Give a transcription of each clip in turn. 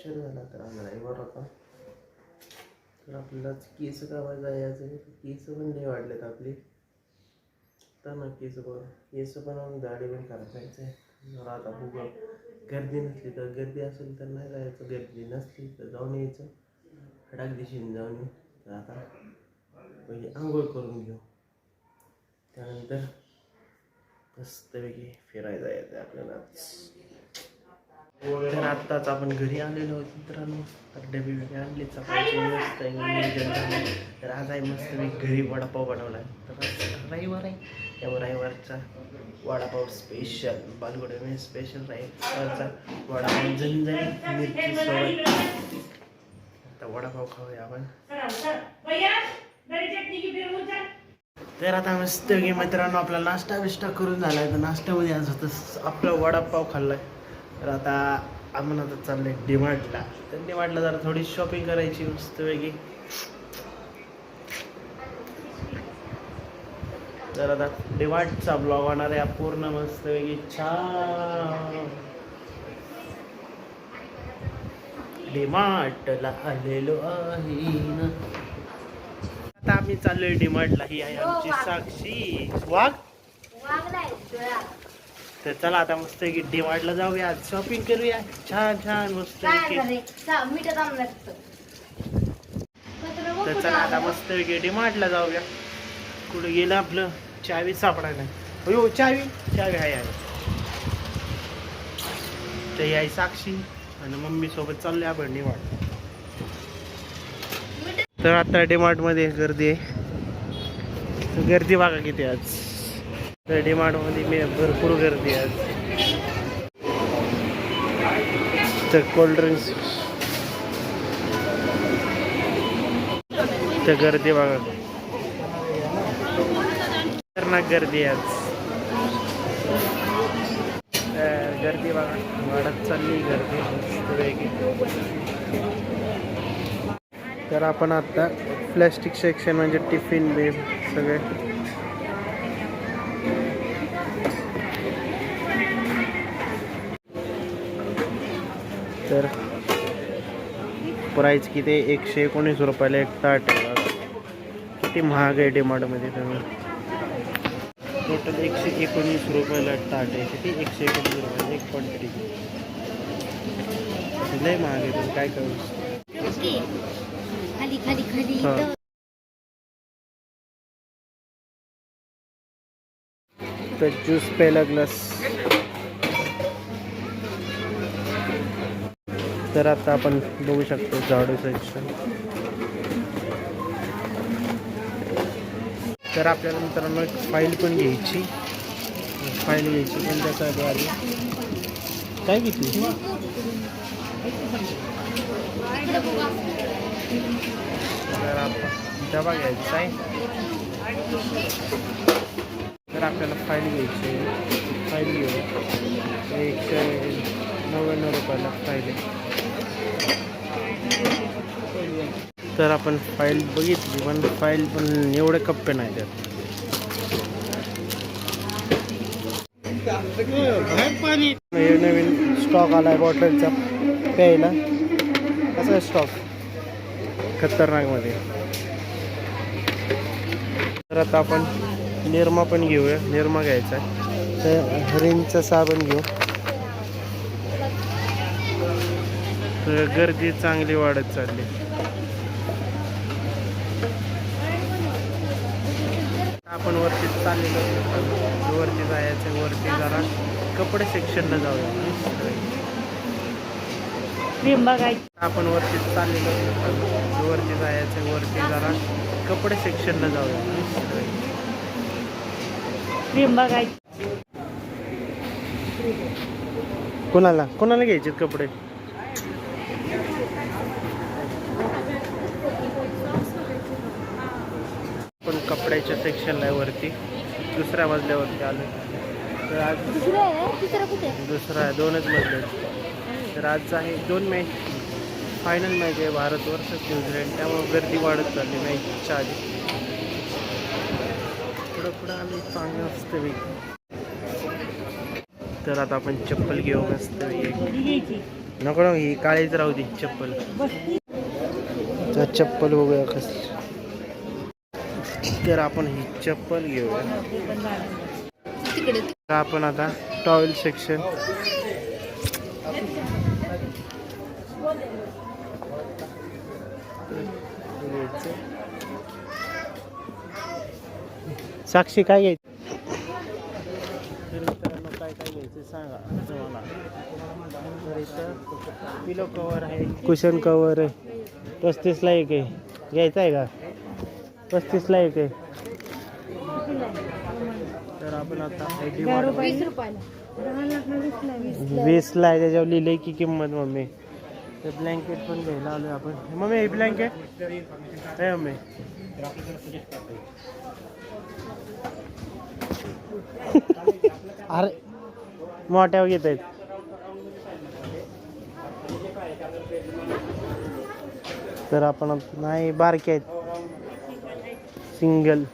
उशीर झाला तर आज रविवार होता तर आपल्याला केस कामाला जायचं आहे. केस पण लय वाढलेत आपली. तर ना केस पण केस पण दाढी पण करायचं आहे आता बघू गर्दी नसली तर गर्दी असेल तर नाही जायचं. गर्दी नसली तर जाऊन यायचं. खडाक दिशेने जाऊन येऊ. तर आता पहिले आंघोळ करून घेऊ. त्यानंतर मस्तपैकी फिरायला जायचं आहे आपल्याला. तर आत्ताच आपण घरी आलेलो आहोत मित्रांनो. तर डबे बिबे आणले चपाती मस्त आहे तर आज आहे मस्त मी घरी वडापाव बनवला. आहे तर रविवार आहे. त्यामुळे रविवारचा वडापाव स्पेशल बालगुडे स्पेशल रविवारचा वडापाव झणझणीत मिरची सोबत आता वडापाव खाऊया आपण. तर आता मस्त की मित्रांनो आपला नाश्ता बिष्टा करून झाला आहे तर नाश्त्यामध्ये आज होतं आपला वडापाव खाल्लाय. तर आता आम्हाला आता चाललंय डिमार्टला तर डिमार्टला जरा थोडी शॉपिंग करायची मस्त वेगळी तर आता डिमार्टचा ब्लॉग होणार आहे पूर्ण मस्त वेगळी छान. डिमार्टला आलेलो आहे आता आम्ही चाललोय डिमार्टला ही आहे आमची साक्षी. वाघ? तर चला आता मस्त की डिमार्टला जाऊया. शॉपिंग करूया. छान छान मस्त तर चला आता मस्त की डिमार्टला जाऊया. कुठे गेलं आपलं? चावी सापडा नाही हो चावी? चावी आहे आहे. तर आहे साक्षी आणि मम्मी सोबत चाललोय आपण डिमार्ट तर आता डिमार्टमध्ये गर्दी आहे. गर्दी बघा किती आज. तर डिमार्ट मी भरपूर गर्दी आहे. आज तर कोल्ड्रिंक्स तर गर्दी बघा. खतरनाक गर्दी आज. तर गर्दी बघा. वाढत चालली गर्दी. वेगळी तर आपण आता प्लॅस्टिक सेक्शन म्हणजे टिफिन बे सगळे. तर प्राईस किती? एकशे एकोणीस रुपयाला एक ताट. किती महाग आहे डिमार्टमध्ये तुम्ही? टोटल एकशे एकोणीस रुपयाला ताट आहे. किती? एकशे एकोणीस रुपयाला एक क्वांटिटी लय महाग आहे तुम्ही काय करू? हा. तर ज्यूस प्यायला ग्लास तर आता आपण बघू शकतो झाडू सेक्शन तर आपल्याला मित्रांनो एक फाईल पण घ्यायची. फाईल घ्यायची पण त्याच्याद्वारे काय घेतली? तर आपण डबा घ्यायचा आहे. तर आपल्याला फाईल घ्यायची फाईल घेऊ एक नव्याण्णव रुपयाला फाईल तर आपण फाईल बघितली पण फाईल पण एवढे कप्पे नाही त्यात. नवीन स्टॉक आलाय बॉटलचा प्यायला. कसा आहे स्टॉक खतरनाकमध्ये. तर आता आपण निरमा पण घेऊया. निरमा घ्यायचा आहे. तर हरिणचा साबण घेऊ तर गर्दी चांगली वाढत चालली. आपण वरती चाललेलो वरती जायचं वरती जरा कपडे सेक्शनला जाऊया. आपण वरती चाललेलो वरती जायचं वरती जरा कपडे सेक्शनला जाऊया. कोणाला? कोणाला घ्यायचे कपडे पण कपड्याच्या सेक्शनला आहे वरती दुसऱ्या मजल्यावरती आलो. तर आज दुसरं आहे दोनच मजले. तर आज आहे दोन मॅच फायनल मॅच आहे भारत वर्सेस न्यूझीलंड. त्यामुळे गर्दी वाढत चालली मॅचच्या आधी. पुढं पुढं आम्ही चांगलं असतं तर आता आपण चप्पल घेऊ मस्त नको ही काळीच राहू दे चप्पल. चप्पल बघूया कस. तर आपण ही चप्पल घेऊया. तर आपण आता टॉवेल सेक्शन साक्षी काय घ्यायचं? काय काय घ्यायचं सांगा तुम्हाला पिलो कवर आहे. कुशन कवर आहे. पस्तीसला एक आहे. घ्यायचं आहे का? पस्तीसला एक आहे. तर आपण आता वीसला आहे त्याच्यावर लिहिलंय की किंमत मम्मी. ते ब्लँकेट पण घ्यायला आलोय आपण. मम्मी हे ब्लँकेट आहे मम्मी. अरे मोठ्या घेत आहेत. तर आपण नाही बारके आहेत. सिंगल.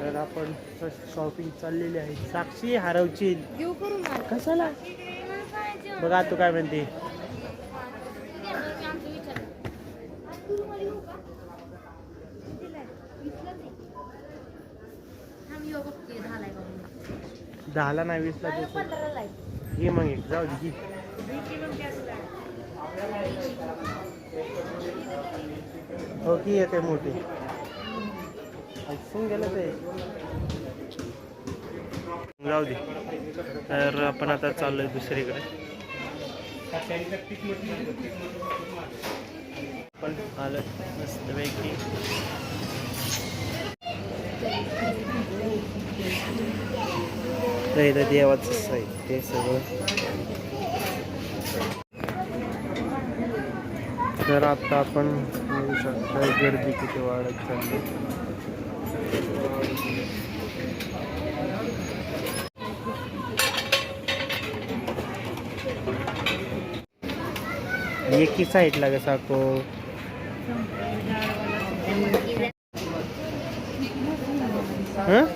तर आपण शॉपिंग चाललेली आहे. साक्षी हरवची कशाला? बघा तू काय म्हणते. दहाला नाही वीसला घे मग एक. जाऊ दे घे. हो की येते मोठी. सिंगलच आहे जाऊ दे. तर आपण आता चाललोय दुसरीकडे. पण आलं मस्तपैकी. इथं देवाचं साहित्य सगळं. तर आता आपण शकता गर्दी किती वाढत चालली एकी साईडला का साको हं?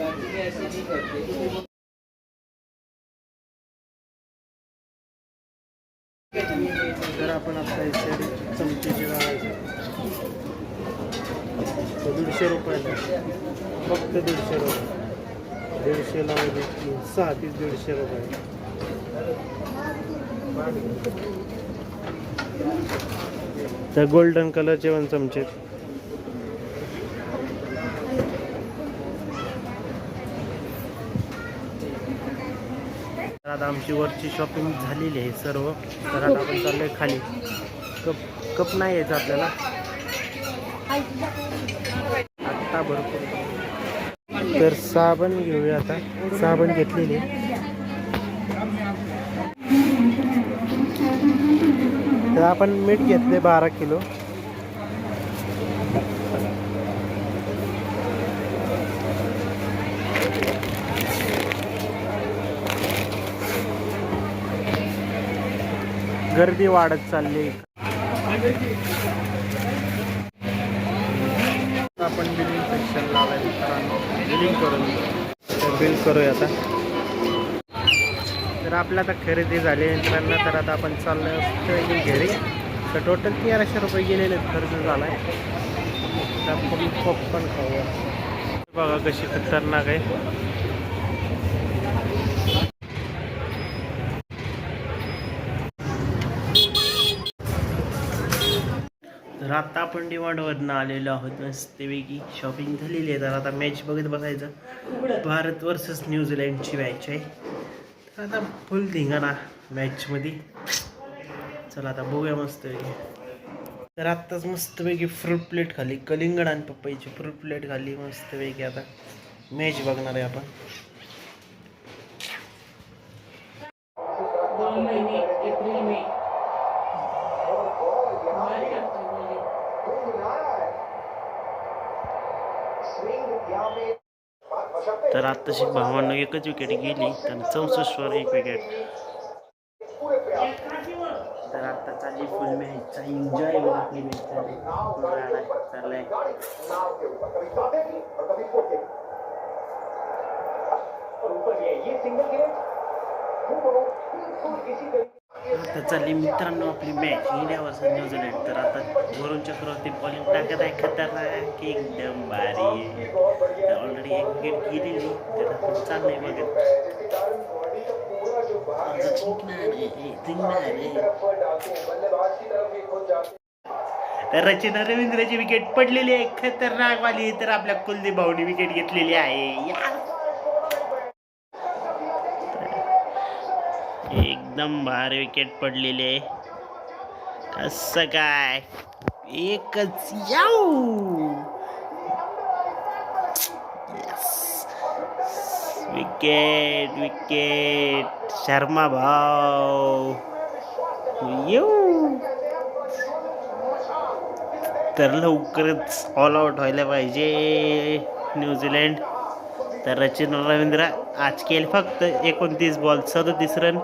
तर आपण आता इथे चमचेची लावायची तो दीडशे रुपयाला फक्त दीडशे रुपये. दीडशेला लावायचे म्हणजे सहा तीस दीडशे रुपये. त्या गोल्डन कलरचे पण चमचे तर आता आमची वरची शॉपिंग झालेली आहे सर्व. तर आता आपण चाललोय खाली. कप कप नाही यायचं आपल्याला. आत्ता भरपूर. तर साबण घेऊया आता. साबण घेतलेली. तर आपण मीठ घेतले बारा किलो. गर्दी वाढत चालली आपण बिलिंग करून. बिल करूया आता. तर आपलं आता खरेदी झाली मित्रांनो तर आता आपण चाललो असतो घरी. तर टोटल तेराशे रुपये गेलेले खर्च झाला आहे तर आपण पॉपकॉर्न खाऊया. बघा कशी खतरनाक आहे. आता आपण डिमांडवरनं आलेलो आहोत. मस्तपैकी शॉपिंग झालेली आहे. तर आता मॅच बघत बसायचं. भारत वर्सेस न्यूझीलंडची मॅच आहे. तर आता फुल धिंगाणा मॅचमध्ये चला आता बघूया मस्तपैकी. तर आत्ताच मस्तपैकी फ्रूट प्लेट खाल्ली. कलिंगड आणि पपईची फ्रूट प्लेट खाल्ली. मस्तपैकी आता मॅच बघणार आहे आपण. तर आत्ताशी भावानं एकच विकेट गेली तर चौसष्टवर एक विकेट तर आता चालली फुल मॅचचा एन्जॉय आपली मॅच चालली चाललाय. आता चालली मित्रांनो आपली मॅच इंडिया वर्सेस न्यूझीलंड तर आता वरुण चक्रवर्ती बॉलिंग टाकत आहे खतरनाक एकदम भारी ऑलरेडी एक विकेट गेलेली तर आपण चाललंय बघत आहे, तर रचना रवींद्रची विकेट पडलेली आहे खतरनाक वाली तर आपल्या कुलदीप भाऊनी विकेट घेतलेली आहे. यार एकदम भारी विकेट पडलेले आहे. कसं काय? एकच याऊ! विकेट विकेट शर्मा भाऊ. येऊ! तर लवकरच ऑल आउट व्हायला पाहिजे न्यूझीलंड तर रचिन रवींद्र आज केले फक्त एकोणतीस बॉल सदतीस रन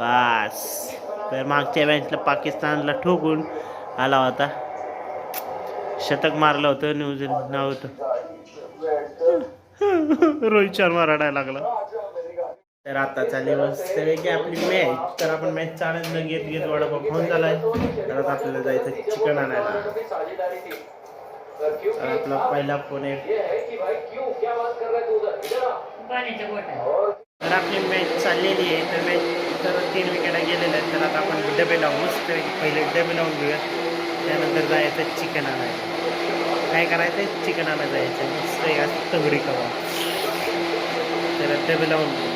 बस. तर मागच्या मॅचला पाकिस्तानला ठोकून आला होता. शतक मारलं होतं न्यूझीलंड नाव होतं. रोहित शर्मा रडायला लागला. तर आता चालली मस्त की आपली मॅच तर आपण मॅच चालत न घेत घेत वडापाव खाऊन झालाय. तर आता आपल्याला जायचं चिकन आणायला. तर आपला पहिला फोन आहे तर आपली मॅच चाललेली आहे. तर मॅच तर तीन विकेटा गेलेल्या आहेत. तर आता आपण डबे लावू मस्त पहिले डबे लावून घेऊयात. त्यानंतर जायचं चिकन आणायचं काय करायचं चिकन आणायला जायचं नुसतं या तगडी कवा. तर डबे लावून घेऊ.